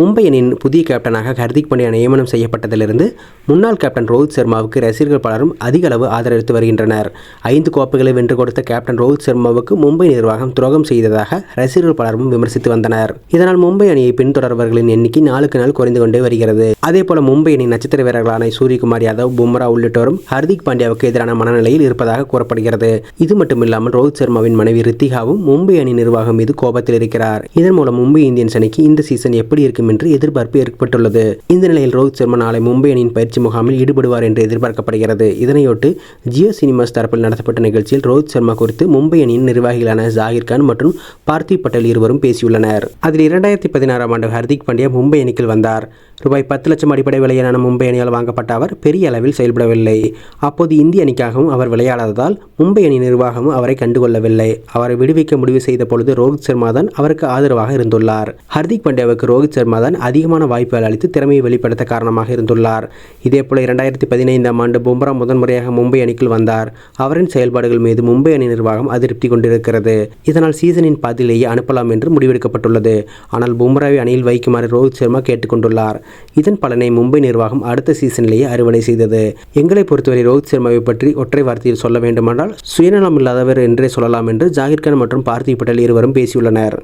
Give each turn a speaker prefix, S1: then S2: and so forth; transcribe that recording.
S1: மும்பை அணியின் புதிய கேப்டனாக ஹர்திக் பாண்டியா நியமனம் செய்யப்பட்டதிலிருந்து முன்னாள் கேப்டன் ரோஹித் சர்மாவுக்கு ரசிகர்கள் பலரும் அதிக அளவு ஆதரவித்து வருகின்றனர். ஐந்து கோப்பைகளை வென்று கொடுத்த கேப்டன் ரோஹித் சர்மாவுக்கு மும்பை நிர்வாகம் துரோகம் செய்ததாக ரசிகர்கள் பலரும் விமர்சித்து வந்தனர். இதனால் மும்பை அணியை பின்தொடர்பவர்களின் எண்ணிக்கை நாளுக்கு நாள் குறைந்து கொண்டே வருகிறது. அதேபோல மும்பை அணி நட்சத்திர வீரர்களான சூரியகுமார் யாதவ் பும்ரா உள்ளிட்டோரும் ஹர்திக் பாண்டியாவுக்கு எதிரான மனநிலையில் இருப்பதாக கூறப்படுகிறது. இது மட்டுமில்லாமல் ரோஹித் சர்மாவின் மனைவி ரித்திகாவும் மும்பை அணி நிர்வாகம் மீது கோபத்தில் இருக்கிறார். இதன் மூலம் மும்பை இந்தியன்ஸ் அணிக்கு இந்த சீசன் எப்படி இருக்கும் என்று எதிர்பார்ப்பு ஏற்பட்டுள்ளது. இந்த நிலையில் ரோஹித் சர்மா நாளை மும்பை அணியின் பயிற்சி முகாமில் ஈடுபடுவார் என்று எதிர்பார்க்கப்படுகிறது. இதனையொட்டு ஜியோ சினிமாஸ் தரப்பில் நடத்தப்பட்ட நிகழ்ச்சியில் ரோஹித் சர்மா குறித்து மும்பை அணியின் நிர்வாகிகளான ஜாகிர் கான் மற்றும் பார்த்திவ் பட்டேல் இருவரும் பேசியுள்ளனர். அதில் இரண்டாயிரத்தி பதினாறாம் ஆண்டு ஹர்திக் பாண்டியா மும்பை அணிக்கு வந்தார். ரூபாய் பத்து லட்சம் அடிப்படை விலையிலான மும்பை அணியால் வாங்கப்பட்ட அவர் பெரிய அளவில் செயல்படவில்லை. அப்போது இந்திய அணிக்காகவும் அவர் விளையாடாததால் மும்பை அணி நிர்வாகமும் அவரை கண்டுகொள்ளவில்லை. அவரை விடுவிக்க முடிவு செய்த பொழுது ரோஹித் சர்மா தான் அவருக்கு ஆதரவாக இருந்துள்ளார். ஹர்திக் பாண்டியாவுக்கு ரோஹித் சர்மா தான் அதிகமான வாய்ப்புகள் அளித்து திறமையை வெளிப்படுத்த காரணமாக இருந்துள்ளார். இதேபோல இரண்டாயிரத்தி பதினைந்தாம் ஆண்டு பும்ரா முதன்முறையாக மும்பை அணிக்குள் வந்தார். அவரின் செயல்பாடுகள் மீது மும்பை அணி நிர்வாகம் அதிருப்தி கொண்டிருக்கிறது. இதனால் சீசனின் பாதியிலேயே அனுப்பலாம் என்று முடிவெடுக்கப்பட்டுள்ளது. ஆனால் பும்ராவை அணியில் வைக்குமாறு ரோஹித் சர்மா கேட்டுக்கொண்டுள்ளார். இதன் பலனை மும்பை நிர்வாகம் அடுத்த சீசனிலேயே அறுவடை செய்தது. எங்களை பொறுத்தவரை ரோஹித் சர்மாவை பற்றி ஒற்றை வார்த்தையில் சொல்ல வேண்டுமானால் சுயநலம் இல்லாதவர் என்றே சொல்லலாம் என்று ஜாகிர் கான் மற்றும் பார்த்திவ் பட்டேல் இருவரும் பேசியுள்ளனர்.